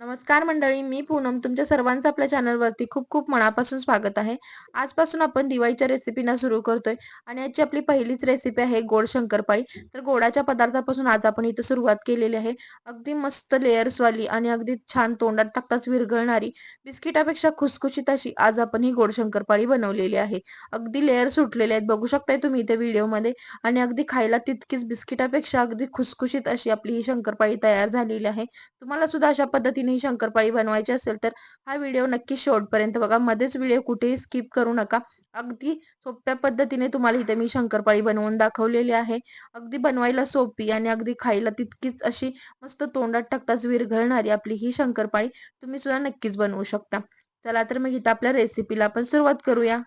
नमस्कार मंडळी मी पूनम. तुमच्या सर्वांचं आपल्या चॅनलवरती खूप खूप मनापासून स्वागत आहे. आजपासून आपण दिवाळीच्या रेसिपीना सुरू करतोय आणि याची आपली पहिलीच रेसिपी आहे गोड शंकरपाळी. तर गोडाच्या पदार्थापासून आज आपण इथं सुरुवात केलेली आहे. अगदी मस्त लेयर्सवाली आणि अगदी छान तोंडात टाकताच विरघळणारी बिस्किटापेक्षा खुसखुशीत अशी आज आपण ही गोड शंकरपाळी बनवलेली आहे. अगदी लेअर सुटलेले आहेत. बघू शकताय तुम्ही इथे व्हिडिओमध्ये. आणि अगदी खायला तितकीच बिस्किटापेक्षा अगदी खुसखुशीत अशी आपली ही शंकरपाळी तयार झालेली आहे. तुम्हाला सुद्धा अशा पद्धतीने ही शंकरपाळी बनवायची असेल तर हा व्हिडिओ नक्की शेवटपर्यंत बघा. मध्येच व्हिडिओ कुठेही स्किप करू नका. अगदी सोप्या पद्धतीने तुम्हाला इथे मी शंकरपाळी बनवून दाखवलेली आहे. अगदी बनवायला सोपी आणि अगदी खायला तितकीच अशी मस्त तोंडात टाकताच विरघळणारी आपली ही शंकरपाळी तुम्ही सुद्धा नक्कीच बनवू शकता. चला तर मग इथं आपल्या रेसिपीला आपण सुरुवात करूया.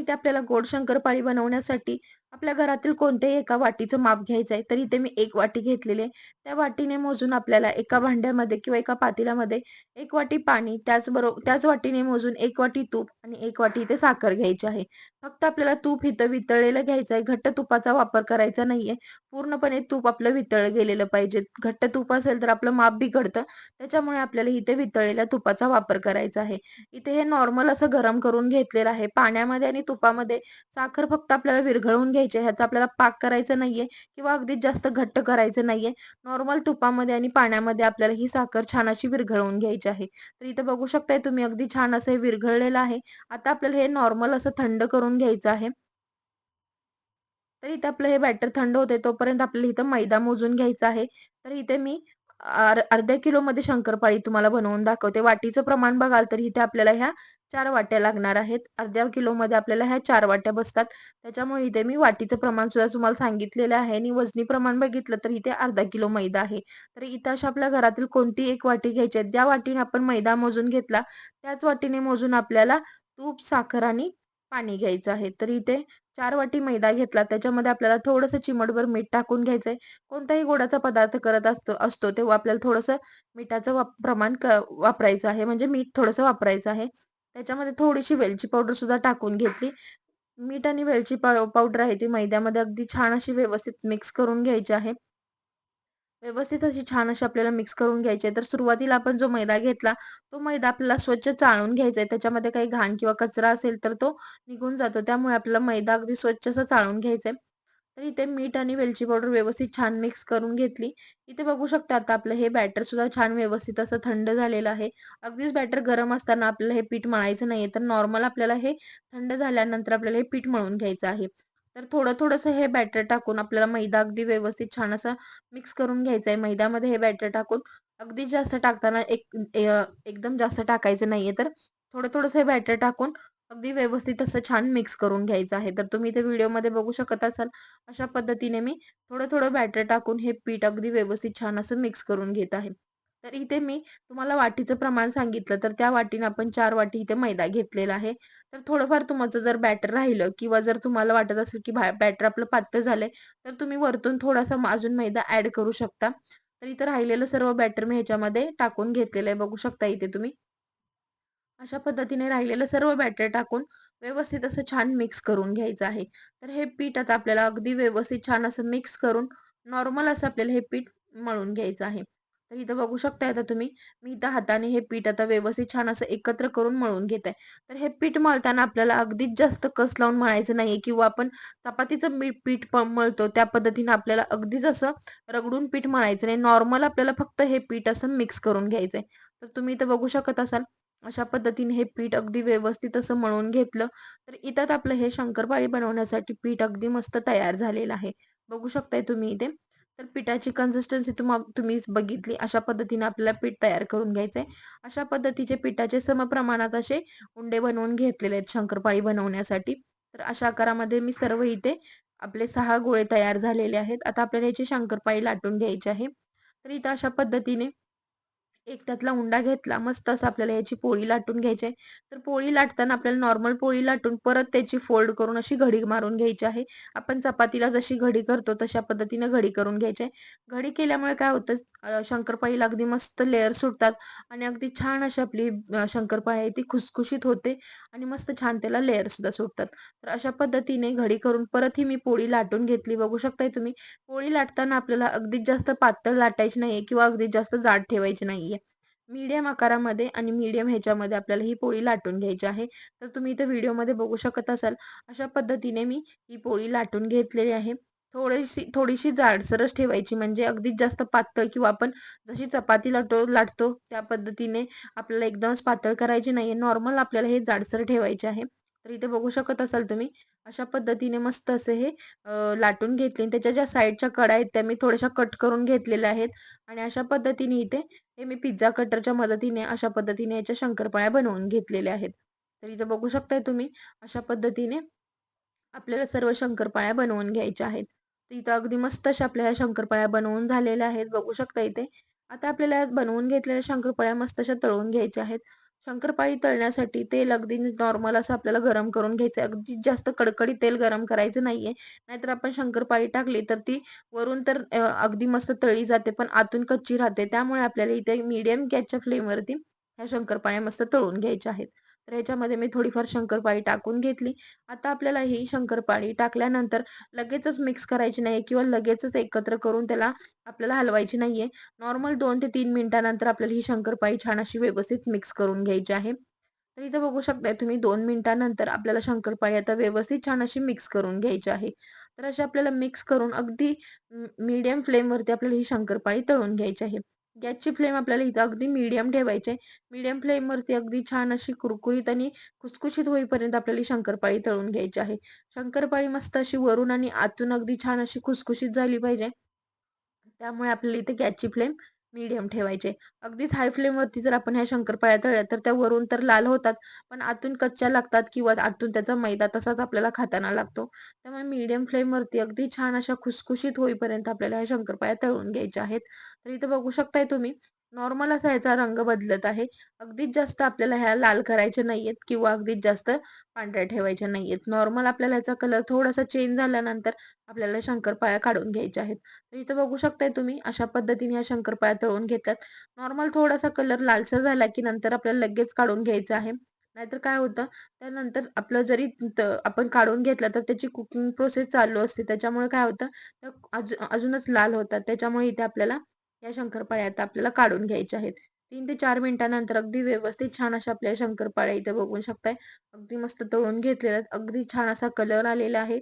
इथे आपल्याला गोड शंकरपाळी बनवण्यासाठी आपल्या घरातील कोणत्याही एका वाटीचं माप घ्यायचं आहे तर इथे मी एक वाटी घेतलेली आहे. त्या वाटीने मोजून आपल्याला एका भांड्यामध्ये किंवा एका पातेल्यामध्ये एक वाटी पाणी त्याचबरोबर त्याच वाटीने मोजून एक वाटी तूप आणि एक वाटी इथे साखर घ्यायची आहे. फक्त आपल्याला तूप इथं वितळलेलं घ्यायचं आहे. घट्ट तुपाचा वापर करायचा नाहीये. पूर्णपणे तूप आपलं वितळ गेलेलं पाहिजे. घट्ट तूप असेल तर आपलं माप बिघडतं. त्याच्यामुळे आपल्याला इथे वितळलेल्या तुपाचा वापर करायचा आहे. इथे हे नॉर्मल असं गरम करून घेतलेलं आहे. पाण्यामध्ये आणि तुपामध्ये साखर फक्त आपल्याला विरघळून घ्यायचे ह्याचा आपल्याला पाक करायचा नाहीये किंवा अगदीच जास्त घट्ट करायचं नाहीये. नॉर्मल तुपामध्ये आणि पाण्यामध्ये आपल्याला ही साखर छान अशी विरघळवून घ्यायची आहे. तर इथे बघू शकताय तुम्ही अगदी छान असं हे विरघळलेलं आहे. आता आपल्याला हे नॉर्मल असं थंड करून घ्यायचं आहे. तर इथे आपलं हे बॅटर थंड होते तोपर्यंत आपल्याला इथं मैदा मोजून घ्यायचा आहे. तर इथे मी अर्ध्या किलो मध्ये शंकरपाळी तुम्हाला बनवून दाखवते. वाटीचं प्रमाण बघाल तर इथे आपल्याला ह्या चार वाट्या लागणार आहेत. अर्ध्या किलो मध्ये आपल्याला ह्या चार वाट्या बसतात. त्याच्यामुळे इथे मी वाटीचं प्रमाण सुद्धा तुम्हाला सांगितलेलं आहे. आणि वजनी प्रमाण बघितलं तर इथे अर्धा किलो मैदा आहे. तर इथं अशा आपल्या घरातील कोणती एक वाटी घ्यायची आहे? ज्या वाटीने आपण मैदा मोजून घेतला त्याच वाटीने मोजून आपल्याला तूप साखर आणि पाणी घ्यायचं आहे. तर इथे चार वाटी मैदा घेतला. त्याच्यामध्ये आपल्याला थोडंसं चिमटभर मीठ टाकून घ्यायचंय. कोणताही गोडाचा पदार्थ करत असतो असतो तेव्हा आपल्याला थोडंसं मिठाचं प्रमाण वापरायचं आहे. म्हणजे मीठ थोडंसं वापरायचं आहे. त्याच्यामध्ये थोडीशी वेलची पावडर सुद्धा टाकून घेतली. मीठ आणि वेलची पावडर आहे ती मैद्यामध्ये अगदी छान अशी व्यवस्थित मिक्स करून घ्यायची आहे. व्यवस्थित अशी छान अशी आपल्याला मिक्स करून घ्यायची आहे. तर सुरुवातीला आपण जो मैदा घेतला तो मैदा आपल्याला स्वच्छ चाळून घ्यायचा आहे. त्याच्यामध्ये काही घाण किंवा कचरा असेल तर तो निघून जातो. त्यामुळे आपल्याला मैदा अगदी स्वच्छ असा चाळून घ्यायचा आहे. तर इथे मीठ आणि वेलची पावडर व्यवस्थित छान मिक्स करून घेतली. इथे बघू शकता आता आपलं हे बॅटर सुद्धा छान व्यवस्थित असं थंड झालेलं आहे. अगदीच बॅटर गरम असताना आपल्याला हे पीठ मळायचं नाहीये. तर नॉर्मल आपल्याला हे थंड झाल्यानंतर आपल्याला हे पीठ मळून घ्यायचं आहे. तर थोडं थोडंसं हे बॅटर टाकून आपल्याला मैदा अगदी व्यवस्थित छान असं मिक्स करून घ्यायचं आहे मैद्यामध्ये हे बॅटर टाकून अगदी जास्त टाकताना एक एकदम जास्त टाकायचं नाहीये तर थोडं थोडंसं हे बॅटर टाकून अगदी व्यवस्थित असं छान मिक्स करून घ्यायचं आहे. तर तुम्ही ते व्हिडिओमध्ये बघू शकत असाल अशा पद्धतीने मी थोडं थोडं बॅटर टाकून हे पीठ अगदी व्यवस्थित छान असं मिक्स करून घेत आहे. तर इथे मी तुम्हाला वाटीचं प्रमाण सांगितलं तर त्या वाटीने आपण चार वाटी इथे मैदा घेतलेला आहे. तर थोडंफार तुमचं जर बॅटर राहिलं किंवा जर तुम्हाला वाटत असेल की बॅटर आपलं पातळ झालंय तर तुम्ही वरतून थोडासा अजून मैदा ऍड करू शकता. तर इथं राहिलेलं सर्व बॅटर मी ह्याच्यामध्ये टाकून घेतलेलं आहे. बघू शकता इथे तुम्ही. अशा पद्धतीने राहिलेलं सर्व बॅटर टाकून व्यवस्थित असं छान मिक्स करून घ्यायचं आहे. तर हे पीठ आता आपल्याला अगदी व्यवस्थित छान असं मिक्स करून नॉर्मल असं आपल्याला हे पीठ मळून घ्यायचं आहे. तर इथं बघू शकता आता तुम्ही मी इथं हाताने हे पीठ आता व्यवस्थित छान असं एकत्र करून मळून घेत आहे तर हे पीठ मळताना आपल्याला अगदीच जास्त कस लावून मळायचं नाहीये किंवा आपण चपातीचं पीठ मळतो त्या पद्धतीने आपल्याला अगदीच असं रगडून पीठ मळायचं नाही. नॉर्मल आपल्याला फक्त हे पीठ असं मिक्स करून घ्यायचंय. तर तुम्ही इथं बघू शकत असाल अशा पद्धतीने हे पीठ अगदी व्यवस्थित असं मळून घेतलं तर इथं आपलं हे शंकरपाळी बनवण्यासाठी पीठ अगदी मस्त तयार झालेलं आहे. बघू शकताय तुम्ही इथे. तर पिठाची कन्सिस्टन्सी तुम्ही बघितली. अशा पद्धतीने आपल्याला पीठ तयार करून घ्यायचंय. अशा पद्धतीचे पिठाचे समप्रमाणात असे उंडे बनवून घेतलेले आहेत शंकरपाळी बनवण्यासाठी. तर अशा आकारामध्ये मी सर्व इथे आपले सहा गोळे तयार झालेले आहेत. आता आपल्याला याची शंकरपाळी लाटून घ्यायची आहे. तर इथं अशा पद्धतीने एक त्यातला उंडा घेतला मस्त असं आपल्याला याची पोळी लाटून घ्यायची आहे. तर पोळी लाटताना आपल्याला नॉर्मल पोळी लाटून परत त्याची फोल्ड करून अशी घडी मारून घ्यायची आहे. आपण चपातीला जशी घडी करतो तशा पद्धतीने घडी करून घ्यायची आहे. घडी केल्यामुळे काय होतं शंकरपाळीला अगदी मस्त लेअर सुटतात आणि अगदी छान अशी आपली शंकरपाळी आहे ती खुसखुशीत होते आणि मस्त छान त्याला लेअर सुद्धा सुटतात. तर अशा पद्धतीने घडी करून परत ही मी पोळी लाटून घेतली. बघू शकताय तुम्ही पोळी लाटताना आपल्याला अगदीच जास्त पातळ लाटायची नाहीये किंवा अगदीच जास्त जाड ठेवायची नाहीये. मीडियम आकारामध्ये आणि मीडियम ह्याच्यामध्ये आपल्याला ही पोळी लाटून घ्यायची आहे. तर तुम्ही इथे व्हिडिओमध्ये बघू शकत असाल अशा पद्धतीने मी ही पोळी लाटून घेतलेली आहे. थोडीशी थोडीशी जाडसरच ठेवायची म्हणजे अगदीच जास्त पातळ किंवा आपण जशी चपाती लाटो लाटतो त्या पद्धतीने आपल्याला एकदमच पातळ करायची नाही नॉर्मल आपल्याला हे जाडसर ठेवायचे आहे. तर इथे बघू शकत असाल तुम्ही अशा पद्धतीने मस्त असे हे लाटून घेतले. त्याच्या ज्या साईडच्या कडा आहेत त्या मी थोड्याशा कट करून घेतलेल्या आहेत. आणि अशा पद्धतीने इथे हे मी पिझ्झा कटरच्या मदतीने अशा पद्धतीने याच्या शंकरपाळ्या बनवून घेतलेल्या आहेत. तर इथे बघू शकताय तुम्ही अशा पद्धतीने आपल्याला सर्व शंकरपाळ्या बनवून घ्यायच्या आहेत. तर इथं अगदी मस्त अशा आपल्या ह्या शंकरपाळ्या बनवून झालेल्या आहेत. बघू शकता इथे. आता आपल्याला बनवून घेतलेल्या शंकरपाळ्या मस्त अशा तळून घ्यायच्या आहेत. शंकरपाळी तळण्यासाठी तेल अगदी नॉर्मल असं आपल्याला गरम करून घ्यायचं अगदी जास्त कडकडीत तेल गरम करायचं नाहीये. नाहीतर आपण शंकरपाळी टाकली तर ती वरून तर अगदी मस्त तळी जाते पण आतून कच्ची राहते. त्यामुळे आपल्याला इथे मीडियम गॅसच्या फ्लेमवरती ह्या शंकरपाळ्या मस्त तळून घ्यायच्या आहेत. तर ह्याच्यामध्ये मी थोडीफार शंकरपाळी टाकून घेतली. आता आपल्याला ही शंकरपाळी टाकल्यानंतर लगेचच मिक्स करायची नाही किंवा लगेचच एकत्र करून त्याला आपल्याला हलवायची नाहीये. नॉर्मल दोन ते तीन मिनिटानंतर आपल्याला ही शंकरपाळी छान अशी व्यवस्थित मिक्स करून घ्यायची आहे. तर इथं बघू शकताय तुम्ही दोन मिनिटानंतर आपल्याला शंकरपाळी आता व्यवस्थित छान अशी मिक्स करून घ्यायची आहे. तर अशी आपल्याला मिक्स करून अगदी मीडियम फ्लेमवरती आपल्याला ही शंकरपाळी तळून घ्यायची आहे. गॅसची फ्लेम आपल्याला इथं अगदी मीडियम ठेवायची मीडियम फ्लेमवरती अगदी छान अशी कुरकुरीत आणि खुसखुशीत होईपर्यंत आपल्याला शंकरपाळी तळून घ्यायची आहे. शंकरपाळी मस्त अशी वरून आणि आतून अगदी छान अशी खुसखुशीत झाली पाहिजे. त्यामुळे आपल्याला इथे गॅसची फ्लेम मीडियम ठेवायचे. अगदीच हाय फ्लेमवरती जर आपण ह्या शंकरपाळ्या तळल्या तर त्या वरून तर लाल होतात पण आतून कच्च्या लागतात किंवा आतून त्याचा मैदा तसाच आपल्याला खाताना लागतो. त्यामुळे मीडियम फ्लेमवरती अगदी छान अशा खुसखुशीत होईपर्यंत आपल्याला ह्या शंकरपाळ्या तळून घ्यायच्या आहेत. तर इथं बघू शकताय तुम्ही नॉर्मल असा याचा रंग बदलत आहे. अगदीच जास्त आपल्याला ह्या लाल करायचे नाहीयेत किंवा अगदीच जास्त पांढऱ्या ठेवायच्या नाहीयेत. नॉर्मल आपल्याला ह्याचा कलर थोडासा चेंज झाल्यानंतर आपल्याला शंकरपाळ्या काढून घ्यायच्या आहेत. तर इथं बघू शकताय तुम्ही अशा पद्धतीने ह्या शंकरपाळ्या तळून घेतात. नॉर्मल थोडासा कलर लालसा झाला की नंतर आपल्याला लगेच काढून घ्यायचं आहे. नाहीतर काय होतं त्यानंतर आपलं जरी आपण काढून घेतलं तर त्याची कुकिंग प्रोसेस चालू असते. त्याच्यामुळे काय होतं अजूनच लाल होतात. त्याच्यामुळे इथे आपल्याला या शंकरपाळ्या आता आपल्याला काढून घ्यायच्या आहेत. तीन ते चार मिनिटानंतर अगदी व्यवस्थित छान अशा आपल्या शंकरपाळ्या इथे बघू शकताय. अगदी मस्त तळून घेतलेल्या अगदी छान असा कलर आलेला आहे.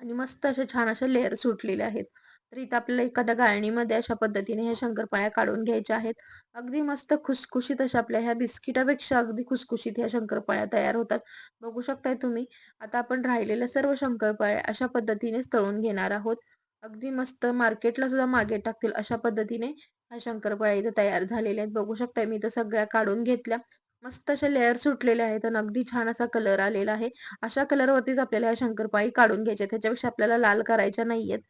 आणि मस्त अशा छान अशा लेअर सुटलेल्या आहेत. तर इथं आपल्याला एखाद्या गाळणीमध्ये अशा पद्धतीने ह्या शंकरपाळ्या काढून घ्यायच्या आहेत. अगदी मस्त खुसखुशीत अशा आपल्या ह्या बिस्किटापेक्षा अगदी खुसखुशीत ह्या शंकरपाळ्या तयार होतात. बघू शकताय तुम्ही. आता आपण राहिलेल्या सर्व शंकरपाळ्या अशा पद्धतीनेच तळून घेणार आहोत. अगदी मस्त मार्केटला सुद्धा मागे टाकतील अशा पद्धतीने. ह्या शंकरपाळ्या इथे तयार झालेल्या आहेत. बघू शकताय मी इथं सगळ्या काढून घेतल्या. मस्त अशा लेअर सुटलेल्या आहेत आणि अगदी छान असा कलर आलेला आहे. अशा कलरवरतीच आपल्याला ह्या शंकरपाळी काढून घ्यायच्या त्याच्यापेक्षा आपल्याला लाल करायच्या नाहीयेत.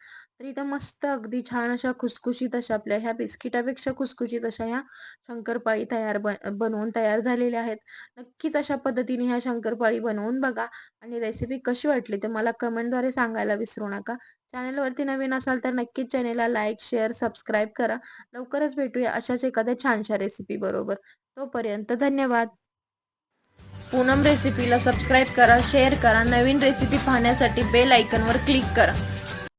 तर इथं मस्त अगदी छान अशा खुसखुशीत अशा आपल्या ह्या बिस्किटापेक्षा खुसखुशीत अशा ह्या शंकरपाळी तयार बनवून तयार झालेल्या आहेत. नक्कीच अशा पद्धतीने ह्या शंकरपाळी बनवून बघा. आणि रेसिपी कशी वाटली ते मला कमेंटद्वारे सांगायला विसरू नका. चॅनलवरती नवीन असाल तर नक्कीच चॅनेलला लाईक शेअर सबस्क्राईब करा. लवकरच भेटूया अशाच एखाद्या छानशा रेसिपी बरोबर. तोपर्यंत धन्यवाद. पूनम रेसिपीला सबस्क्राईब करा शेअर करा नवीन रेसिपी पाहण्यासाठी बेल आयकनवर क्लिक करा.